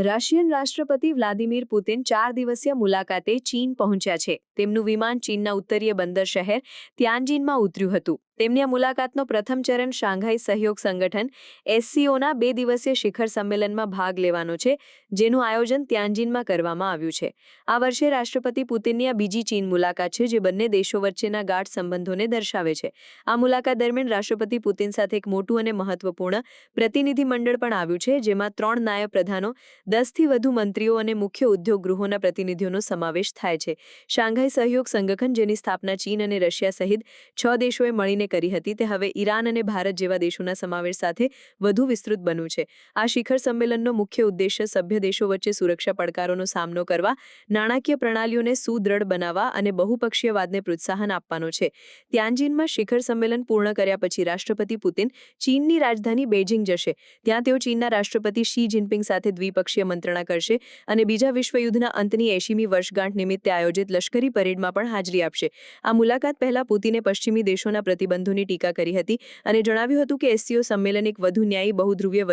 Russian રાષ્ટ્રપતિ Vladimir Putin ચાર દિવસીય મુલાકાતે ચીન પહોંચ્યા છે. તેમનું વિમાન ચીનના ઉત્તરીય બંદર શહેર ત્યાનજીનમાં ઉતર્યું હતું. તેમની આ મુલાકાતનો પ્રથમ ચરણ શાંઘાઈ સહયોગ સંગઠન એસસીઓના બે દિવસીય શિખર સંમેલનમાં ભાગ લેવાનો છે, જેનું આયોજન ત્યાનજીનમાં કરવામાં આવ્યું છે. આ વર્ષે રાષ્ટ્રપતિ પુતિનની આ બીજી ચીન મુલાકાત છે, જે બંને દેશો વચ્ચેના ગાઢ સંબંધોને દર્શાવે છે. આ મુલાકાત દરમિયાન રાષ્ટ્રપતિ પુતિન સાથે એક મોટું અને મહત્વપૂર્ણ પ્રતિનિધિમંડળ પણ આવ્યું છે, જેમાં ત્રણ નાયબ પ્રધાનો દસથી વધુ મંત્રીઓ અને મુખ્ય ઉદ્યોગ ગૃહોના પ્રતિનિધિઓનો સમાવેશ થાય છે. શાંઘાઈ સહયોગ સંગઠન, જેની સ્થાપના ચીન અને રશિયા સહિત છ દેશોએ મળીને કરી હતી, તે હવે ઈરાન અને ભારત જેવા દેશોના સમાવેશ સાથે વધુ વિસ્તૃત બન્યું છે. આ શિખર સંમેલનનો મુખ્ય ઉદ્દેશ્ય સભ્ય દેશો વચ્ચે સુરક્ષા પડકારોનો સામનો કરવા, નાણાકીય પ્રણાલીઓને સુદૃઢ બનાવવા અને બહુપક્ષીયવાદને પ્રોત્સાહન આપવાનો છે. ત્યાંજીનમાં શિખર સંમેલન પૂર્ણ કર્યા પછી રાષ્ટ્રપતિ પુતિન ચીનની રાજધાની બેઇજિંગ જશે. ત્યાં તેઓ ચીનના રાષ્ટ્રપતિ શી જિનપિંગ સાથે દ્વિપક્ષીય મંત્રણા કરશે અને બીજા વિશ્વયુદ્ધના અંતની એશીમી વર્ષગાંઠ નિમિત્તે આયોજિત લશ્કરી પરેડમાં પણ હાજરી આપશે. આ મુલાકાત પહેલા પુતિને પશ્ચિમી દેશોના પ્રતિબંધોની ટીકા કરી હતી અને જણાવ્યું હતું કે એસસીઓ સંમેલન એક વધુ ન્યાયી, બહુધ્રુવીય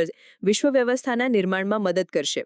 વિશ્વ વ્યવસ્થાના નિર્માણમાં મદદ કરશે.